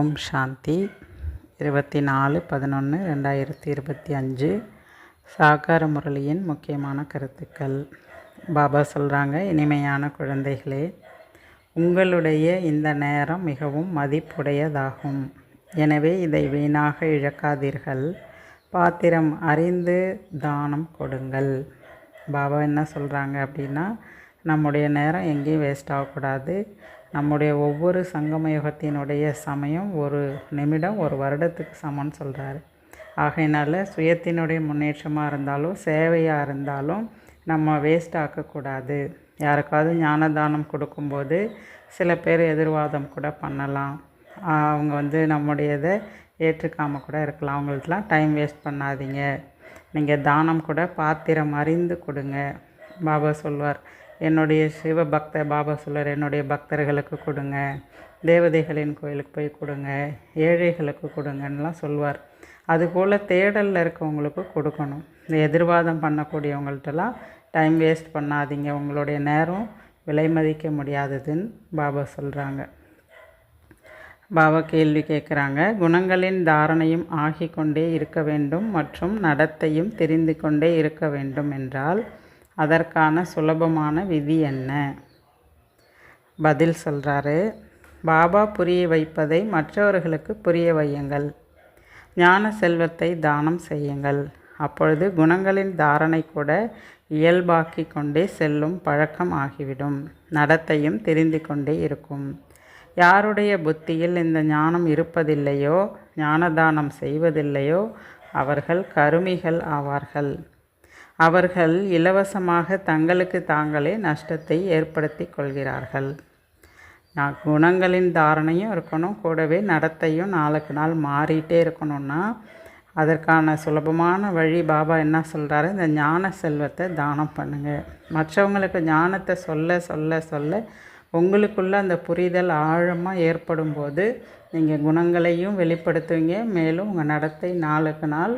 ஓம் சாந்தி. இருபத்தி நாலு பதினொன்று ரெண்டாயிரத்தி இருபத்தி அஞ்சு. சாகார முரளியின் முக்கியமான கருத்துக்கள். பாபா சொல்கிறாங்க இனிமையான குழந்தைகளே உங்களுடைய இந்த நேரம் மிகவும் மதிப்புடையதாகும். எனவே இதை வீணாக இழக்காதீர்கள். பாத்திரம் அறிந்து தானம் கொடுங்கள். பாபா என்ன சொல்கிறாங்க அப்படின்னா நம்முடைய நேரம் எங்கேயும் வேஸ்ட் ஆகக்கூடாது. நம்முடைய ஒவ்வொரு சங்கம யுகத்தினுடைய சமயம் ஒரு நிமிடம் ஒரு வருடத்துக்கு சமம்னு சொல்கிறாரு ஆகையினால சுயத்தினுடைய முன்னேற்றமாக இருந்தாலும் சேவையாக இருந்தாலும் நம்ம வேஸ்ட் ஆக்கக்கூடாது. யாருக்காவது ஞானதானம் கொடுக்கும்போது சில பேர் எதிர்வாதம் கூட பண்ணலாம். அவங்க வந்து நம்முடையதை ஏற்றுக்காமல் கூட இருக்கலாம். அவங்களுக்கெல்லாம் டைம் வேஸ்ட் பண்ணாதீங்க. நீங்கள் தானம் கூட பாத்திரம் அறிந்து கொடுங்க. பாபா சொல்வார் என்னுடைய சிவபக்த பாபா சொல்வார் என்னுடைய பக்தர்களுக்கு கொடுங்க தேவதைகளின் கோயிலுக்கு போய் கொடுங்க ஏழைகளுக்கு கொடுங்கன்னெலாம் சொல்வார். அதுபோல் தேடலில் இருக்கவங்களுக்கு கொடுக்கணும். இந்த எதிர்வாதம் பண்ணக்கூடியவங்கள்ட்டலாம் டைம் வேஸ்ட் பண்ணாதீங்க. உங்களுடைய நேரம் விலை மதிக்க முடியாததுன்னு பாபா சொல்கிறாங்க பாபா கேள்வி கேட்குறாங்க குணங்களின் தாரணையும் ஆகிக்கொண்டே இருக்க வேண்டும் மற்றும் நடத்தையும் தெரிந்து கொண்டே இருக்க வேண்டும் என்றால் அதற்கான சுலபமான விதி என்ன? பதில் சொல்கிறாரு பாபா புரிய வைப்பதை மற்றவர்களுக்கு புரிய வையுங்கள். ஞான செல்வத்தை தானம் செய்யுங்கள். அப்பொழுது குணங்களின் தாரணை கூட இயல்பாக்கி கொண்டே செல்லும் பழக்கம் ஆகிவிடும். நடத்தையும் தெரிந்து கொண்டே இருக்கும். யாருடைய புத்தியில் இந்த ஞானம் இருப்பதில்லையோ ஞானதானம் செய்வதில்லையோ அவர்கள் கருமிகள் ஆவார்கள். அவர்கள் இலவசமாக தங்களுக்கு தாங்களே நஷ்டத்தை ஏற்படுத்தி கொள்கிறார்கள். நான் குணங்களின் தாரணையும் இருக்கணும் கூடவே நடத்தையும் நாளுக்கு நாள் மாறிட்டே இருக்கணும்னா அதற்கான சுலபமான வழி பாபா என்ன சொல்கிறாரு இந்த ஞான செல்வத்தை தானம் பண்ணுங்கள் மற்றவங்களுக்கு ஞானத்தை சொல்ல சொல்ல சொல்ல உங்களுக்குள்ளே அந்த புரிதல் ஆழமாக ஏற்படும் போது நீங்கள் குணங்களையும் வெளிப்படுத்துவீங்க. மேலும் உங்கள் நடத்தை நாளுக்கு நாள்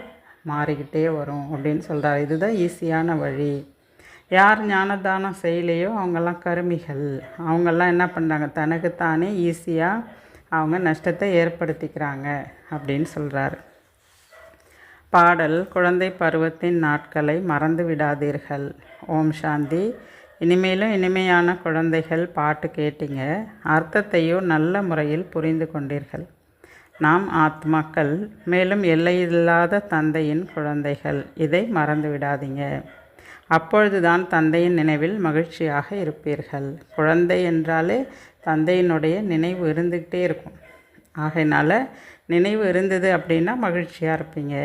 மாறிக்கிட்டே வரும் அப்படின்னு சொல்கிறார் இதுதான் ஈஸியான வழி. யார் ஞானதானம் செய்யலையோ அவங்கெல்லாம் கருமிகள். அவங்கெல்லாம் என்ன பண்ணுறாங்க தனக்குத்தானே ஈஸியாக அவங்க நஷ்டத்தை ஏற்படுத்திக்கிறாங்க அப்படின்னு சொல்கிறார் பாடல் குழந்தை பருவத்தின் நாட்களை மறந்து விடாதீர்கள். ஓம் சாந்தி. இனிமேலும் இனிமையான குழந்தைகள் பாட்டு கேட்டீங்க. அர்த்தத்தையும் நல்ல முறையில் புரிந்து கொண்டீர்கள். நாம் ஆத்மாக்கள் மேலும் எல்லையில்லாத தந்தையின் குழந்தைகள். இதை மறந்து விடாதீங்க அப்பொழுதுதான் தந்தையின் நினைவில் மகிழ்ச்சியாக இருப்பீர்கள். குழந்தை என்றாலே தந்தையினுடைய நினைவு இருந்துக்கிட்டே இருக்கும். ஆகையினால் நினைவு இருந்தது அப்படின்னா மகிழ்ச்சியாக இருப்பீங்க.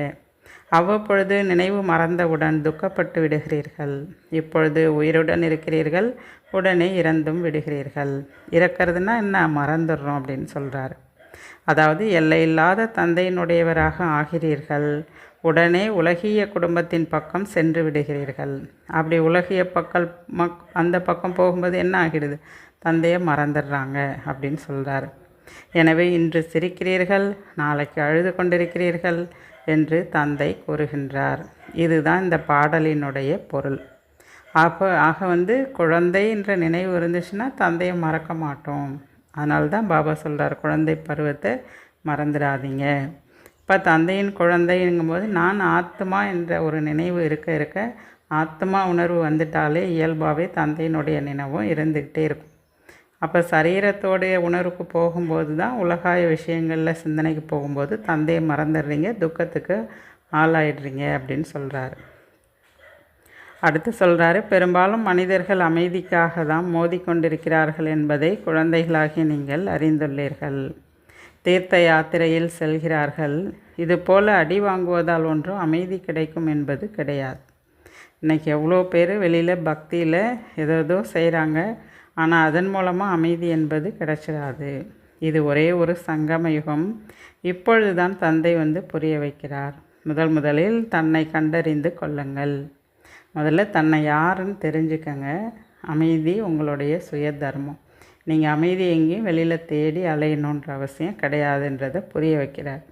அவ்வப்பொழுது நினைவு மறந்தவுடன் துக்கப்பட்டு விடுகிறீர்கள். இப்பொழுது உயிருடன் இருக்கிறீர்கள். உடனே இறந்தும் விடுகிறீர்கள். இறக்கிறதுனா என்ன? மறந்துடுறோம் அப்படின்னு சொல்கிறாரு அதாவது எல்லையில்லாத தந்தையினுடையவராக ஆகிறீர்கள். உடனே உலகிய குடும்பத்தின் பக்கம் சென்று விடுகிறீர்கள். அப்படி உலகிய பக்கம் மக் அந்த பக்கம் போகும்போது என்ன ஆகிடுது தந்தையை மறந்துடுறாங்க அப்படின்னு சொல்கிறார் எனவே இன்று சிரிக்கிறீர்கள் நாளைக்கு அழுது கொண்டிருக்கிறீர்கள் என்று தந்தை கூறுகின்றார். இதுதான் இந்த பாடலினுடைய பொருள். அப்போ ஆக வந்து குழந்தை என்ற நினைவு இருந்துச்சுன்னா தந்தையை மறக்க மாட்டோம். அதனால தான் பாபா சொல்கிறார் குழந்தை பருவத்தை மறந்துடாதீங்க. இப்போ தந்தையின் குழந்தைங்கும்போது நான் ஆத்மா என்ற ஒரு நினைவு இருக்க இருக்க ஆத்மா உணர்வு வந்துட்டாலே இயல்பாகவே தந்தையினுடைய நினைவும் இருந்துக்கிட்டே இருக்கும். அப்போ சரீரத்தோடைய உணர்வுக்கு போகும்போது தான் உலகாய விஷயங்களில் சிந்தனைக்கு போகும்போது தந்தையை மறந்துடுறீங்க துக்கத்துக்கு ஆளாயிடுறீங்க அப்படின்னு சொல்கிறாரு அடுத்து சொல்கிறாரு பெரும்பாலும் மனிதர்கள் அமைதிக்காக தான் மோதிக்கொண்டிருக்கிறார்கள் என்பதை குழந்தைகளாகி நீங்கள் அறிந்துள்ளீர்கள். தீர்த்த யாத்திரையில் செல்கிறார்கள். இது போல் அடி வாங்குவதால் ஒன்றும் அமைதி கிடைக்கும் என்பது கிடையாது. இன்றைக்கி எவ்வளோ பேர் வெளியில் பக்தியில் ஏதோ செய்கிறாங்க ஆனால் அதன் மூலமாக அமைதி என்பது கிடைச்சிடாது. இது ஒரே ஒரு சங்கம யுகம் இப்பொழுது தான் தந்தை வந்து புரிய வைக்கிறார். முதல் முதலில் தன்னை கண்டறிந்து கொள்ளுங்கள். முதல்ல தன்னை யாருன்னு தெரிஞ்சுக்கங்க. அமைதி உங்களுடைய சுய தர்மம் நீங்கள் அமைதி எங்கேயும் வெளியில் தேடி அலையணுன்ற அவசியம் கிடையாதுன்றதை புரிய வைக்கிறார்.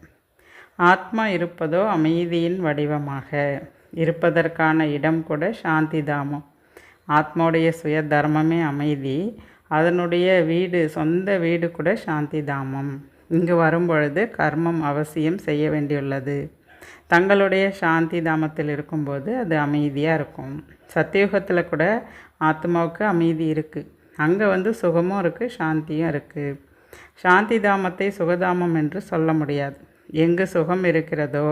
ஆத்மா இருப்பதோ அமைதியின் வடிவமாக. இருப்பதற்கான இடம் கூட சாந்தி தாமம் ஆத்மாவுடைய சுய தர்மமே அமைதி. அதனுடைய வீடு சொந்த வீடு கூட சாந்தி தாமம் இங்கு வரும்பொழுது கர்மம் அவசியம் செய்ய வேண்டியுள்ளது. தங்களுடைய சாந்தி தாமத்தில் இருக்கும்போது அது அமைதியாக இருக்கும். சத்தியுகத்தில் கூட ஆத்மாவுக்கு அமைதி இருக்குது அங்கே வந்து சுகமும் இருக்குது சாந்தியும் இருக்குது சாந்தி தாமத்தை சுகதாமம் என்று சொல்ல முடியாது. எங்கு சுகம் இருக்கிறதோ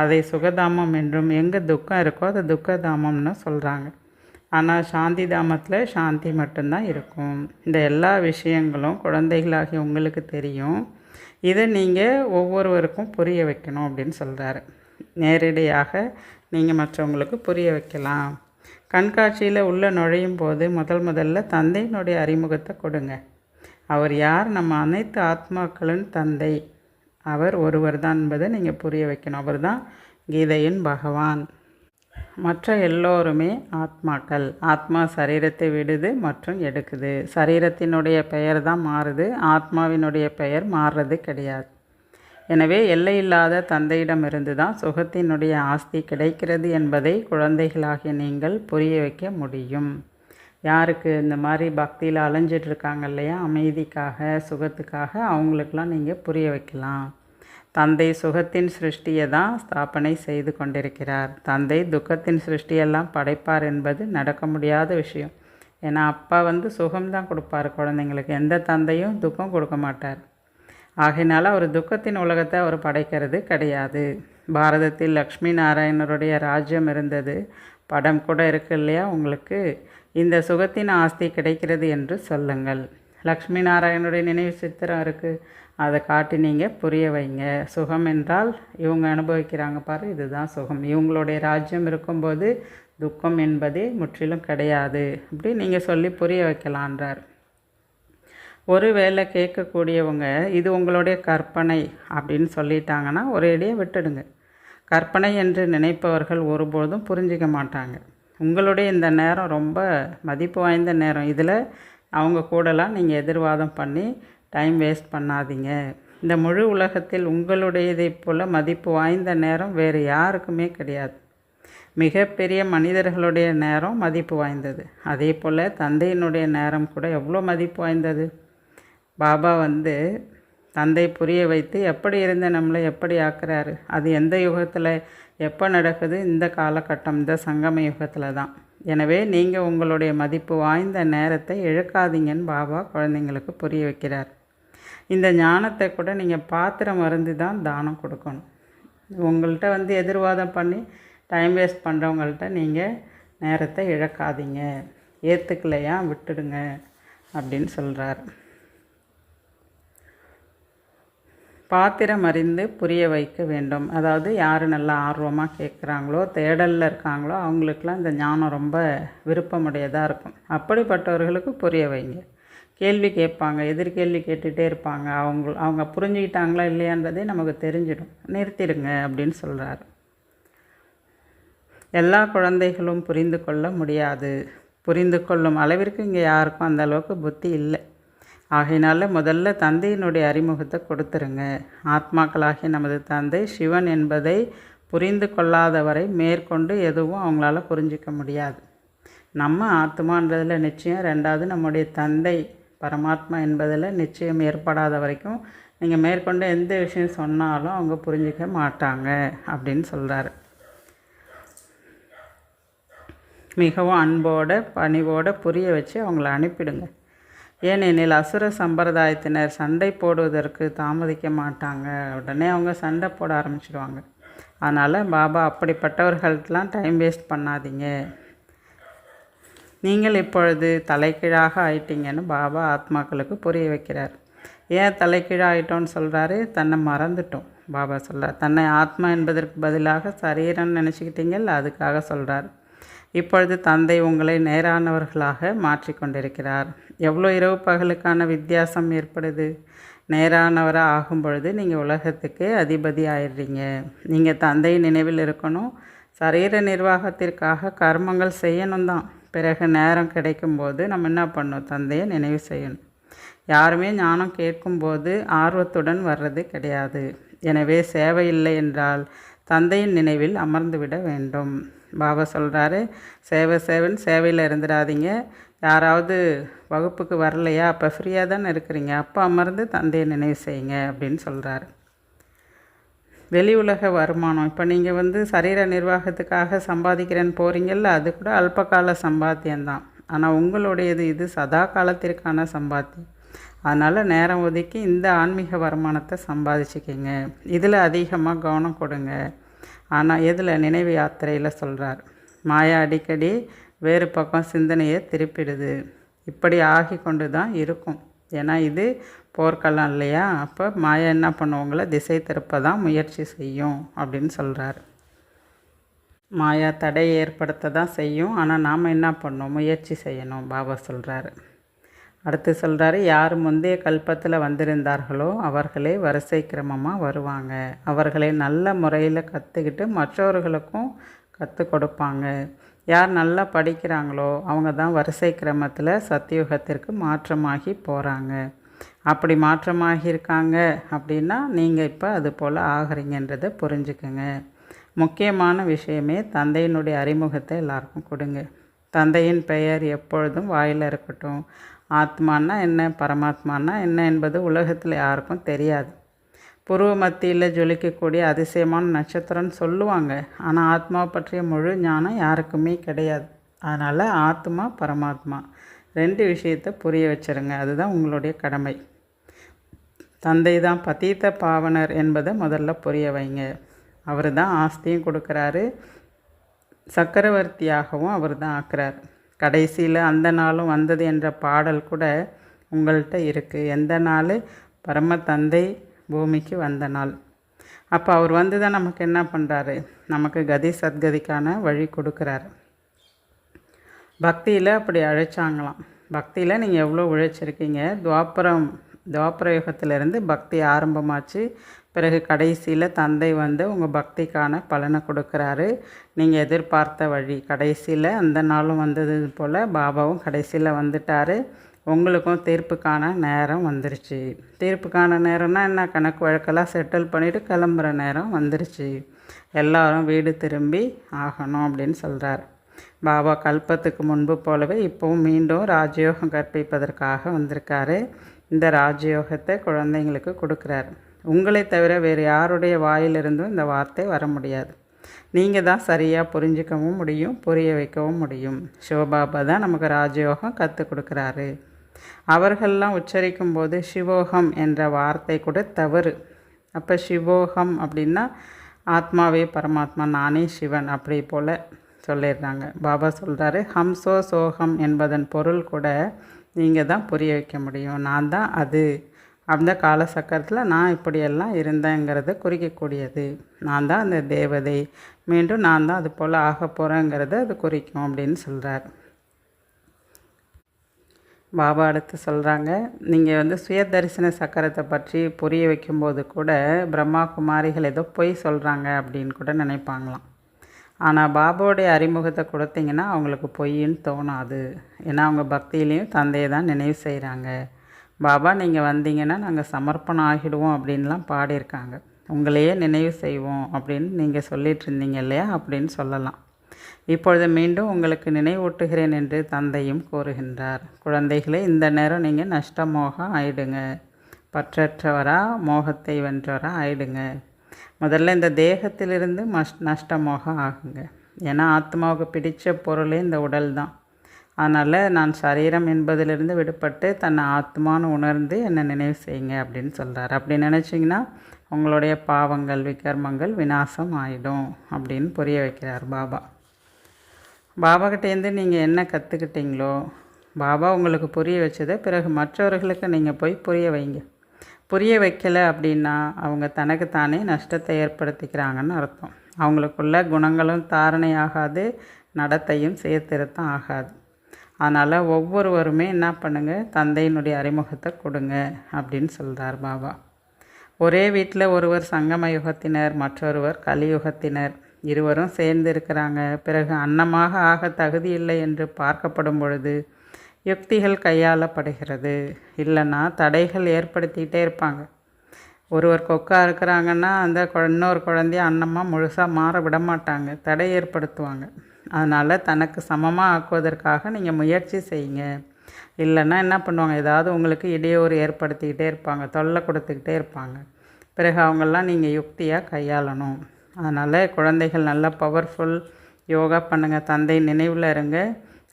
அதை சுகதாமம் என்றும் எங்கே துக்கம் இருக்கோ அதை துக்கதாமம்னு சொல்கிறாங்க ஆனால் சாந்தி தாமத்தில் சாந்தி மட்டும்தான் இருக்கும். இந்த எல்லா விஷயங்களும் குழந்தைகளாகி உங்களுக்கு தெரியும். இதை நீங்கள் ஒவ்வொருவருக்கும் புரிய வைக்கணும் அப்படின்னு சொல்கிறாரு நேரடியாக நீங்கள் மற்றவங்களுக்கு புரிய வைக்கலாம். கண்காட்சியில் உள்ளே நுழையும் போது முதல் முதல்ல தந்தையினுடைய அறிமுகத்தை கொடுங்க. அவர் யார்? நம்ம அனைத்து ஆத்மாக்களின் தந்தை. அவர் ஒருவர் தான் என்பதை நீங்கள் புரிய வைக்கணும். அவர் தான் கீதையின் பகவான். மற்ற எல்லோருமே ஆத்மாக்கள். ஆத்மா சரீரத்தை விடுது மற்றும் எடுக்குது. சரீரத்தினுடைய பெயர் தான் மாறுது. ஆத்மாவினுடைய பெயர் மாறுறது கிடையாது. எனவே எல்லையில்லாத தந்தையிடமிருந்து தான் சுகத்தினுடைய ஆஸ்தி கிடைக்கிறது என்பதை குழந்தைகளாகிய நீங்கள் புரிய வைக்க முடியும். யாருக்கு இந்த மாதிரி பக்தியில் அலைஞ்சிட்ருக்காங்க இல்லையா? அமைதிக்காக சுகத்துக்காக அவங்களுக்கெல்லாம் நீங்கள் புரிய வைக்கலாம். தந்தை சுகத்தின் சிருஷ்டியை தான் ஸ்தாபனை செய்து கொண்டிருக்கிறார். தந்தை துக்கத்தின் சிருஷ்டியெல்லாம் படைப்பார் என்பது நடக்க முடியாத விஷயம். ஏன்னா அப்பா வந்து சுகம்தான் கொடுப்பார் குழந்தைங்களுக்கு. எந்த தந்தையும் துக்கம் கொடுக்க மாட்டார். ஆகையினால அவர் துக்கத்தின் உலகத்தை அவர் படைக்கிறது கிடையாது. பாரதத்தில் லக்ஷ்மி நாராயணருடைய ராஜ்யம் இருந்தது. படம் கூட இருக்கு இல்லையா உங்களுக்கு? இந்த சுகத்தின் ஆஸ்தி கிடைக்கிறது என்று சொல்லுங்கள். லக்ஷ்மி நாராயணனுடைய நினைவு சித்திரம் இருக்குது அதை காட்டி நீங்கள் புரிய வைங்க. சுகம் என்றால் இவங்க அனுபவிக்கிறாங்க பாரு இதுதான் சுகம். இவங்களுடைய ராஜ்யம் இருக்கும்போது துக்கம் என்பதே முற்றிலும் கிடையாது அப்படி நீங்கள் சொல்லி புரிய வைக்கலான்றார். ஒருவேளை கேட்கக்கூடியவங்க இது உங்களுடைய கற்பனை அப்படின்னு சொல்லிட்டாங்கன்னா ஒரேடியாக விட்டுடுங்க. கற்பனை என்று நினைப்பவர்கள் ஒருபோதும் புரிஞ்சிக்க மாட்டாங்க. உங்களுடைய இந்த நேரம் ரொம்ப மதிப்பு வாய்ந்த நேரம். இதில் அவங்க கூடலாம் நீங்கள் எதிர்வாதம் பண்ணி டைம் வேஸ்ட் பண்ணாதீங்க. இந்த முழு உலகத்தில் உங்களுடையதைப் போல் மதிப்பு வாய்ந்த நேரம் வேறு யாருக்குமே கிடையாது. மிகப்பெரிய மனிதர்களுடைய நேரம் மதிப்பு வாய்ந்தது. அதே போல் தந்தையினுடைய நேரம் கூட எவ்வளோ மதிப்பு வாய்ந்தது? பாபா வந்து தந்தை புரிய வைத்து எப்படி இருந்த நம்மளை எப்படி ஆக்குறாரு? அது எந்த யுகத்தில் எப்போ நடக்குது? இந்த காலகட்டம் இந்த சங்கம யுகத்தில் தான். எனவே நீங்கள் உங்களுடைய மதிப்பு வாய்ந்த நேரத்தை இழக்காதீங்கன்னு பாபா குழந்தைங்களுக்கு புரிய வைக்கிறார். இந்த ஞானத்தை கூட நீங்கள் பாத்திரம் மருந்து தான் தானம் கொடுக்கணும். உங்கள்கிட்ட வந்து எதிர்வாதம் பண்ணி டைம் வேஸ்ட் பண்ணுறவங்கள்ட்ட நீங்கள் நேரத்தை இழக்காதீங்க. ஏற்றுக்கலையா விட்டுடுங்க அப்படின்னு சொல்கிறார் பாத்திரம் அறிந்து புரிய வைக்க வேண்டும். அதாவது யார் நல்லா ஆர்வமாக கேட்குறாங்களோ தேடலில் இருக்காங்களோ அவங்களுக்கெல்லாம் இந்த ஞானம் ரொம்ப விருப்பமுடையதாக இருக்கும். அப்படிப்பட்டவர்களுக்கு புரிய வைங்க. கேள்வி கேட்பாங்க எதிர்கேள்வி கேட்டுகிட்டே இருப்பாங்க. அவங்க அவங்க புரிஞ்சுக்கிட்டாங்களா இல்லையான்றதே நமக்கு தெரிஞ்சிடும். நிறுத்திடுங்க அப்படின்னு சொல்கிறாரு எல்லா குழந்தைகளும் புரிந்து கொள்ள முடியாது. புரிந்து கொள்ளும் அளவிற்கு இங்கே யாருக்கும் அந்த அளவுக்கு புத்தி இல்லை. ஆகையினால முதல்ல தந்தையினுடைய அறிமுகத்தை கொடுத்துருங்க. ஆத்மாக்களாகிய நமது தந்தை சிவன் என்பதை புரிந்து கொள்ளாதவரை மேற்கொண்டு எதுவும் அவங்களால புரிஞ்சிக்க முடியாது. நம்ம ஆத்மான்றதில் நிச்சயம் ரெண்டாவது நம்முடைய தந்தை பரமாத்மா என்பதில் நிச்சயம் ஏற்படாத வரைக்கும் நீங்கள் மேற்கொண்டு எந்த விஷயம் சொன்னாலும் அவங்க புரிஞ்சிக்க மாட்டாங்க அப்படின்னு சொல்கிறாரு மிகவும் அன்போட பணிவோட புரிய வச்சு அவங்கள அனுப்பிடுங்க. ஏனெனில் அசுர சம்பிரதாயத்தினர் சண்டை போடுவதற்கு தாமதிக்க மாட்டாங்க. உடனே அவங்க சண்டை போட ஆரம்பிச்சிடுவாங்க அதனால் பாபா அப்படிப்பட்டவர்கள்ட்டெலாம் டைம் வேஸ்ட் பண்ணாதீங்க. நீங்கள் இப்பொழுது தலைகீழாக ஆயிட்டீங்கன்னு பாபா ஆத்மாக்களுக்கு புரிய வைக்கிறார். ஏன் தலைக்கீழாக ஆயிட்டோன்னு சொல்கிறாரு தன்னை மறந்துட்டோம் பாபா சொல்கிறார் தன்னை ஆத்மா என்பதற்கு பதிலாக சரீரம்னு நினச்சிக்கிட்டீங்கல்ல அதுக்காக சொல்கிறார் இப்பொழுது தந்தை உங்களை நேரானவர்களாக மாற்றிக்கொண்டிருக்கிறார். எவ்வளோ இரவு பகலுக்கான வித்தியாசம் ஏற்படுது? நேரானவராக ஆகும் பொழுது நீங்கள் உலகத்துக்கு அதிபதி ஆயிடுறீங்க. நீங்கள் தந்தை நினைவில் இருக்கணும். சரீர நிர்வாகத்திற்காக கர்மங்கள் செய்யணும் தான் பிறகு நேரம் கிடைக்கும்போது நம்ம என்ன பண்ணணும்? தந்தையை நினைவு செய்யணும். யாருமே ஞானம் கேட்கும்போது ஆர்வத்துடன் வர்றது கிடையாது. எனவே சேவை இல்லை என்றால் தந்தையின் நினைவில் அமர்ந்துவிட வேண்டும். பாபா சொல்கிறாரு சேவை சேவன் சேவையில் இருந்துடாதீங்க. யாராவது வகுப்புக்கு வரலையா? அப்போ ஃப்ரீயாக தானே இருக்கிறீங்க. அப்போ அமர்ந்து தந்தையை நினைவு செய்யுங்க. அப்படின்னு சொல்கிறாரு வெளி உலக வருமானம். இப்போ நீங்கள் வந்து சரீர நிர்வாகத்துக்காக சம்பாதிக்கிறேன்னு போகிறீங்கல்ல அது கூட அல்பகால சம்பாத்தியம்தான் ஆனால் உங்களுடையது இது சதா காலத்திற்கான சம்பாத்தியம். அதனால் நேரம் ஒதுக்கி இந்த ஆன்மீக வருமானத்தை சம்பாதிச்சுக்கிங்க. இதில் அதிகமாக கவனம் கொடுங்க. ஆனால் எதில் நினைவு யாத்திரையில் சொல்கிறார் மாயா அடிக்கடி வேறு பக்கம் சிந்தனையை திருப்பிடுது. இப்படி ஆகி கொண்டு தான் இருக்கும். ஏன்னா இது போர்க்களம் இல்லையா? அப்போ மாயா என்ன பண்ணுவங்கள திசை திருப்ப தான் முயற்சி செய்யும் அப்படின்னு சொல்கிறார் மாயா தடை ஏற்படுத்த தான் செய்யும். ஆனால் நாம் என்ன பண்ணோம்? முயற்சி செய்யணும் பாபா சொல்கிறாரு அடுத்து சொல்கிறாரு யார் முந்தைய கல்பத்தில் வந்திருந்தார்களோ அவர்களே வரிசை கிரமமாக வருவாங்க. அவர்களை நல்ல முறையில் கற்றுக்கிட்டு மற்றவர்களுக்கும் கற்றுக் கொடுப்பாங்க. யார் நல்லா படிக்கிறாங்களோ அவங்க தான் வரிசை கிரமத்தில் சத்தியுகத்திற்கு மாற்றமாகி போகிறாங்க அப்படி மாற்றமாகியிருக்காங்க அப்படின்னா நீங்கள் இப்போ அது போல் ஆகிறீங்கன்றதை புரிஞ்சுக்குங்க. முக்கியமான விஷயமே தந்தையினுடைய அறிமுகத்தை எல்லாருக்கும் கொடுங்க. தந்தையின் பெயர் எப்பொழுதும் வாயில் இருக்கட்டும். ஆத்மானா என்ன பரமாத்மானா என்ன என்பது உலகத்தில் யாருக்கும் தெரியாது. புருவ மத்தியில் ஜொலிக்கக்கூடிய அதிசயமான நட்சத்திரம்னு சொல்லுவாங்க. ஆனால் ஆத்மாவை பற்றிய முழு ஞானம் யாருக்குமே கிடையாது. அதனால் ஆத்மா பரமாத்மா. ரெண்டு விஷயத்தை புரிய வச்சுருங்க. அதுதான் உங்களுடைய கடமை. தந்தை தான் பதீத்த பாவனர் என்பதை முதல்ல புரிய வைங்க. அவர் தான் ஆஸ்தியும் கொடுக்குறாரு. சக்கரவர்த்தியாகவும் அவர் தான் ஆக்குறார். கடைசியில் அந்த நாளும் வந்தது என்ற பாடல் கூட உங்கள்கிட்ட இருக்குது எந்த நாள்? பரம தந்தை பூமிக்கு வந்த நாள். அப்போ அவர் வந்து தான் நமக்கு என்ன பண்ணுறாரு நமக்கு கதி சத்கதிக்கான வழி கொடுக்குறாரு. பக்தியில் அப்படி அழைச்சாங்களாம். பக்தியில் நீங்கள் எவ்வளோ உழைச்சிருக்கீங்க? துவாபரம் துவாபர யுகத்திலிருந்து பக்தி ஆரம்பமாச்சு. பிறகு கடைசியில் தந்தை வந்து உங்கள் பக்திக்கான பலனை கொடுக்குறாரு. நீங்கள் எதிர்பார்த்த வழி கடைசியில் அந்த நாளும் வந்தது போல் பாபாவும் கடைசியில் வந்துட்டார். உங்களுக்கும் தீர்ப்புக்கான நேரம் வந்துருச்சு. தீர்ப்புக்கான நேரம்னா என்ன? கணக்கு வழக்கெல்லாம் செட்டில் பண்ணிவிட்டு கிளம்புற நேரம் வந்துருச்சு. எல்லாரும் வீடு திரும்பி ஆகணும் அப்படின்னு சொல்கிறார் பாபா கல்பத்துக்கு முன்பு போலவே இப்போவும் மீண்டும் ராஜயோகம் கற்பிப்பதற்காக வந்திருக்காரு. இந்த ராஜயோகத்தை குழந்தைங்களுக்கு கொடுக்குறாரு. உங்களை தவிர வேறு யாருடைய வாயிலிருந்தும் இந்த வார்த்தை வர முடியாது. நீங்கள் தான் சரியாக புரிஞ்சிக்கவும் முடியும் புரிய வைக்கவும் முடியும். சிவபாபா தான் நமக்கு ராஜயோகம் கற்றுக் கொடுக்குறாரு. அவர்கள்லாம் உச்சரிக்கும் போது சிவோகம் என்ற வார்த்தை கூட தவறு. அப்போ சிவோகம் அப்படின்னா ஆத்மாவே பரமாத்மா நானே சிவன் அப்படி போல் சொல்லிடுறாங்க பாபா சொல்கிறாரு ஹம்சோ சோகம் என்பதன் பொருள் கூட நீங்கள் தான் புரிய வைக்க முடியும். நான் தான் அது. அந்த காலசக்கரத்தில் நான் இப்படியெல்லாம் இருந்தேங்கிறத குறிக்கக்கூடியது. நான் தான் அந்த தேவதை. மீண்டும் நான் தான் அது போல் ஆக போகிறேங்கிறத அது குறிக்கும் அப்படின்னு சொல்கிறார் பாபா அடுத்து சொல்கிறாங்க நீங்கள் வந்து சுய தரிசன சக்கரத்தை பற்றி புரிய வைக்கும்போது கூட பிரம்மா குமாரிகள் ஏதோ பொய் சொல்கிறாங்க அப்படின்னு கூட நினைப்பாங்களாம். ஆனால் பாபாவுடைய அறிமுகத்தை கொடுத்தீங்கன்னா அவங்களுக்கு பொய்ன்னு தோணாது. ஏன்னா அவங்க பக்தியிலையும் தந்தையை தான் நினைவு செய்கிறாங்க பாபா நீங்கள் வந்தீங்கன்னா நாங்கள் சமர்ப்பணம் ஆகிடுவோம் அப்படின்லாம் பாடியிருக்காங்க. உங்களையே நினைவு செய்வோம் அப்படின்னு நீங்கள் சொல்லிட்டு இருந்தீங்க இல்லையா? அப்படின்னு சொல்லலாம். இப்பொழுது மீண்டும் உங்களுக்கு நினைவூட்டுகிறேன் என்று தந்தையும் கூறுகின்றார். குழந்தைகளே இந்த நேரம் நீங்கள் நஷ்டமோகம் ஆயிடுங்க. பற்றற்றவராக மோகத்தை வென்றவராக ஆயிடுங்க. முதல்ல இந்த தேகத்திலிருந்து மஷ் நஷ்டமோகம் ஆகுங்க. ஏன்னா ஆத்மாவுக்கு பிடித்த பொருளே இந்த உடல் தான். அதனால் நான் சரீரம் என்பதிலிருந்து விடுபட்டு தன்னை ஆத்மான்னு உணர்ந்து என்னை நினைவு செய்யுங்க அப்படின்னு சொல்கிறார் அப்படி நினச்சிங்கன்னா உங்களுடைய பாவங்கள் விக்கர்மங்கள் விநாசம் ஆகிடும் அப்படின்னு புரிய வைக்கிறார் பாபா. பாபாக்கிட்டேருந்து நீங்கள் என்ன கற்றுக்கிட்டீங்களோ பாபா உங்களுக்கு புரிய வச்சதை பிறகு மற்றவர்களுக்கு நீங்கள் போய் புரிய வைங்க. புரிய வைக்கலை அப்படின்னா அவங்க தனக்கு தானே நஷ்டத்தை ஏற்படுத்திக்கிறாங்கன்னு அர்த்தம். அவங்களுக்குள்ள குணங்களும் தாரணை ஆகாது நடத்தையும் சீர்திருத்தம் ஆகாது. அதனால் ஒவ்வொருவருமே என்ன பண்ணுங்கள் தந்தையினுடைய அறிமுகத்தை கொடுங்க அப்படின்னு சொல்கிறார் பாபா. ஒரே வீட்டில் ஒருவர் சங்கம யுகத்தினர் மற்றொருவர் கலியுகத்தினர். இருவரும் சேர்ந்து இருக்கிறாங்க பிறகு அன்னமாக ஆக தகுதி இல்லை என்று பார்க்கப்படும் பொழுது யுக்திகள் கையாளப்படுகிறது. இல்லைன்னா தடைகள் ஏற்படுத்திக்கிட்டே இருப்பாங்க. ஒருவர் கொக்கா இருக்கிறாங்கன்னா அந்த இன்னொரு குழந்தைய அன்னமாக முழுசாக மாற விட மாட்டாங்க தடை ஏற்படுத்துவாங்க. அதனால் தனக்கு சமமாக ஆக்குவதற்காக நீங்கள் முயற்சி செய்யுங்க. இல்லைன்னா என்ன பண்ணுவாங்க? ஏதாவது உங்களுக்கு இடையூறு ஏற்படுத்திக்கிட்டே இருப்பாங்க. தொல்லை கொடுத்துக்கிட்டே இருப்பாங்க. பிறகு அவங்கெல்லாம் நீங்கள் யுக்தியாக கையாளணும். அதனால் குழந்தைகள் நல்லா பவர்ஃபுல் யோகா பண்ணுங்கள் தந்தை நினைவில் இருங்க.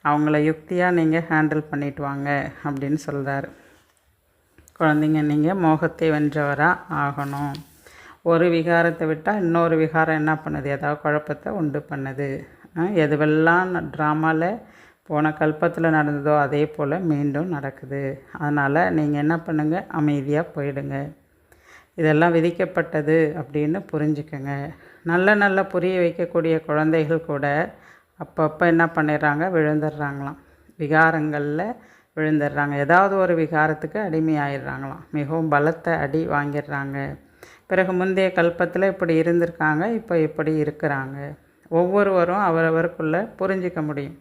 அவங்கள யுக்தியாக நீங்கள் ஹேண்டில் பண்ணிட்டு வாங்க அப்படின்னு சொல்கிறார் குழந்தைங்க நீங்கள் மோகத்தை வென்றவராக ஆகணும். ஒரு விகாரத்தை விட்டால் இன்னொரு விகாரம் என்ன பண்ணுது? ஏதாவது குழப்பத்தை உண்டு பண்ணுது. எதுவெல்லாம் ட்ராமாவில் போன கல்பத்தில் நடந்ததோ அதே போல் மீண்டும் நடக்குது. அதனால் நீங்கள் என்ன பண்ணுங்கள் அமைதியாக போயிடுங்க. இதெல்லாம் விதிக்கப்பட்டது அப்படின்னு புரிஞ்சுக்கோங்க. நல்ல நல்ல புரிய வைக்கக்கூடிய குழந்தைகள் கூட அப்பப்போ என்ன பண்ணிடுறாங்க? விழுந்துடுறாங்களாம். விகாரங்களில் விழுந்துடுறாங்க. ஏதாவது ஒரு விகாரத்துக்கு அடிமையாயிடுறாங்களாம். மிகவும் பலத்தை அடி வாங்கிடுறாங்க. பிறகு முந்தைய கல்பத்தில் இப்படி இருந்திருக்காங்க. இப்போ இப்படி இருக்கிறாங்க. ஒவ்வொருவரும் அவரவருக்குள்ளே புரிஞ்சிக்க முடியும்.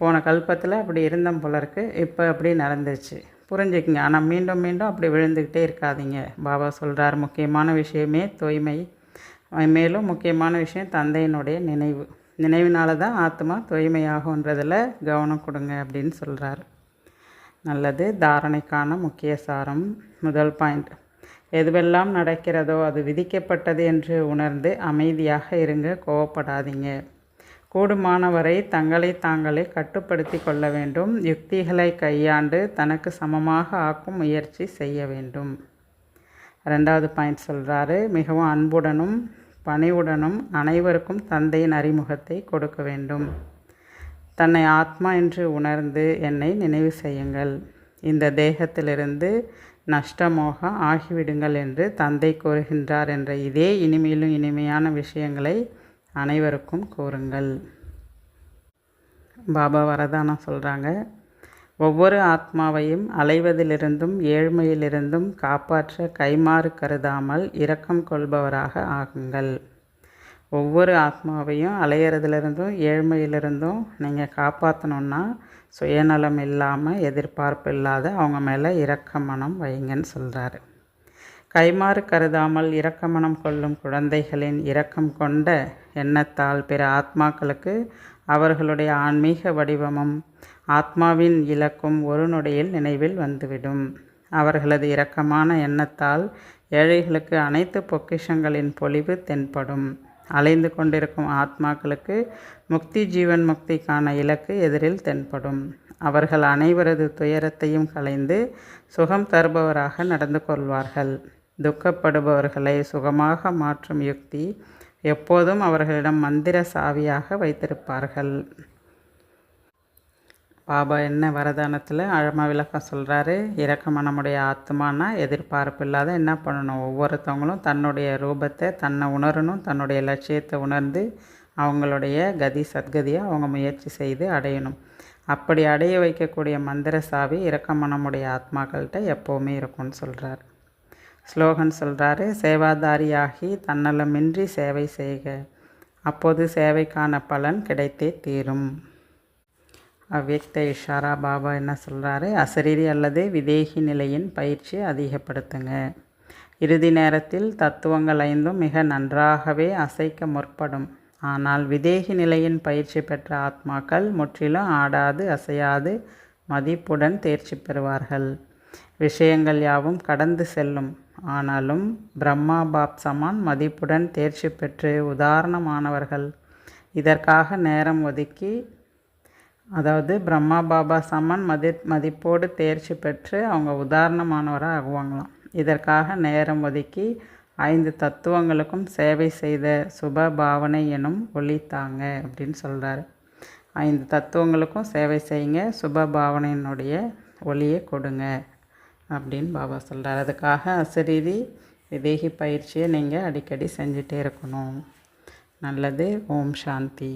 போன கல்பத்தில் அப்படி இருந்தம் போல இருக்குது இப்போ அப்படி நடந்துச்சு புரிஞ்சுக்குங்க. ஆனால் மீண்டும் மீண்டும் அப்படி விழுந்துக்கிட்டே இருக்காதீங்க. பாபா சொல்கிறார் முக்கியமான விஷயமே தூய்மை. மேலும் முக்கியமான விஷயம் தந்தையினுடைய நினைவு. நினைவினால தான் ஆத்மா தூய்மையாகுன்றதில் கவனம் கொடுங்க அப்படின்னு சொல்கிறார் நல்லது தாரணைக்கான முக்கிய சாரம் முதல் பாயிண்ட் எதுவெல்லாம் நடக்கிறதோ அது விதிக்கப்பட்டது என்று உணர்ந்து அமைதியாக இருங்க கோவப்படாதீங்க. கூடுமானவரை தங்களை தாங்களே கட்டுப்படுத்தி கொள்ள வேண்டும். யுக்திகளை கையாண்டு தனக்கு சமமாக ஆக்கும் முயற்சி செய்ய வேண்டும். ரெண்டாவது பாயிண்ட் சொல்கிறாரு மிகவும் அன்புடனும் பணிவுடனும் அனைவருக்கும் தந்தையின் அறிமுகத்தை கொடுக்க வேண்டும். தன்னை ஆத்மா என்று உணர்ந்து என்னை நினைவு செய்யுங்கள். இந்த தேகத்திலிருந்து நஷ்டமோக ஆகிவிடுங்கள் என்று தந்தை கூறுகின்றார் என்ற இதே இனிமையிலும் இனிமையான விஷயங்களை அனைவருக்கும் கூறுங்கள். பாபா வரதானம் சொல்கிறாங்க ஒவ்வொரு ஆத்மாவையும் அலைவதிலிருந்தும் ஏழ்மையிலிருந்தும் காப்பாற்ற கைமாறு கருதாமல் இரக்கம் கொள்பவராக ஆகுங்கள். ஒவ்வொரு ஆத்மாவையும் அலையிறதுலேருந்தும் ஏழ்மையிலிருந்தும் நீங்கள் காப்பாற்றணுன்னா சுயநலம் இல்லாமல் எதிர்பார்ப்பு இல்லாத அவங்க மேலே இரக்க மனம் வைங்கன்னு சொல்கிறாரு கைமாறு கருதாமல் இரக்கமனம் கொள்ளும் குழந்தைகளின் இரக்கம் கொண்ட எண்ணத்தால் பிற ஆத்மாக்களுக்கு அவர்களுடைய ஆன்மீக வடிவமும் ஆத்மாவின் இலக்கும் ஒரு நொடியில் நினைவில் வந்துவிடும். அவர்களது இரக்கமான எண்ணத்தால் ஏழைகளுக்கு அனைத்து பொக்கிஷங்களின் பொலிவு தென்படும். அலைந்து கொண்டிருக்கும் ஆத்மாக்களுக்கு முக்தி ஜீவன் முக்திக்கான இலக்கு எதிரில் தென்படும். அவர்கள் அனைவரது துயரத்தையும் கலைந்து சுகம் தருபவராக நடந்து கொள்வார்கள். துக்கப்படுபவர்களை சுகமாக மாற்றும் யுக்தி எப்போதும் அவர்களிடம் மந்திர சாவியாக வைத்திருப்பார்கள். பாபா என்ன வரதானத்தில் அழமாக விளக்கம் சொல்கிறாரு இறக்கமாக நம்முடைய ஆத்மானா எதிர்பார்ப்பு இல்லாத என்ன பண்ணணும்? ஒவ்வொருத்தவங்களும் தன்னுடைய ரூபத்தை தன்னை உணரணும் தன்னுடைய லட்சியத்தை உணர்ந்து அவங்களுடைய கதி சத்கதியை அவங்க முயற்சி செய்து அடையணும். அப்படி அடைய வைக்கக்கூடிய மந்திர சாவி இறக்கமனமுடைய ஆத்மாக்கள்கிட்ட எப்போவுமே இருக்கும்னு சொல்கிறார் ஸ்லோகன் சொல்கிறாரு சேவாதாரியாகி தன்னலமின்றி சேவை செய்க. அப்போது சேவைக்கான பலன் கிடைத்தே தீரும். அவ்வக்த இஷாரா பாபா என்ன சொல்கிறாரு அசரீரி அல்லது விதேகி நிலையின் பயிற்சி அதிகப்படுத்துங்க. இறுதி நேரத்தில் தத்துவங்கள் ஐந்தும் மிக நன்றாகவே அசைக்க முற்படும். ஆனால் விதேகி நிலையின் பயிற்சி பெற்ற ஆத்மாக்கள் முற்றிலும் ஆடாது அசையாது மதிப்புடன் தேர்ச்சி பெறுவார்கள். விஷயங்கள் யாவும் கடந்து செல்லும். ஆனாலும் பிரம்மா பாப் சமான் மதிப்புடன் தேர்ச்சி பெற்று உதாரணமானவர்கள். இதற்காக நேரம் ஒதுக்கி அதாவது பிரம்மா பாபா சமன் மதி மதிப்போடு தேர்ச்சி பெற்று அவங்க உதாரணமானவராக ஆகுவாங்களாம். இதற்காக நேரம் ஒதுக்கி ஐந்து தத்துவங்களுக்கும் சேவை செய்த சுப பாவனை எனும் ஒளி தாங்க அப்படின்னு சொல்கிறாரு ஐந்து தத்துவங்களுக்கும் சேவை செய்யுங்க சுப பாவனையினுடைய ஒளியை கொடுங்க அப்படின்னு பாபா சொல்கிறார் அதுக்காக அசரீதி விவேகி பயிற்சியை நீங்கள் அடிக்கடி செஞ்சிட்டே இருக்கணும். நல்லது ஓம் சாந்தி.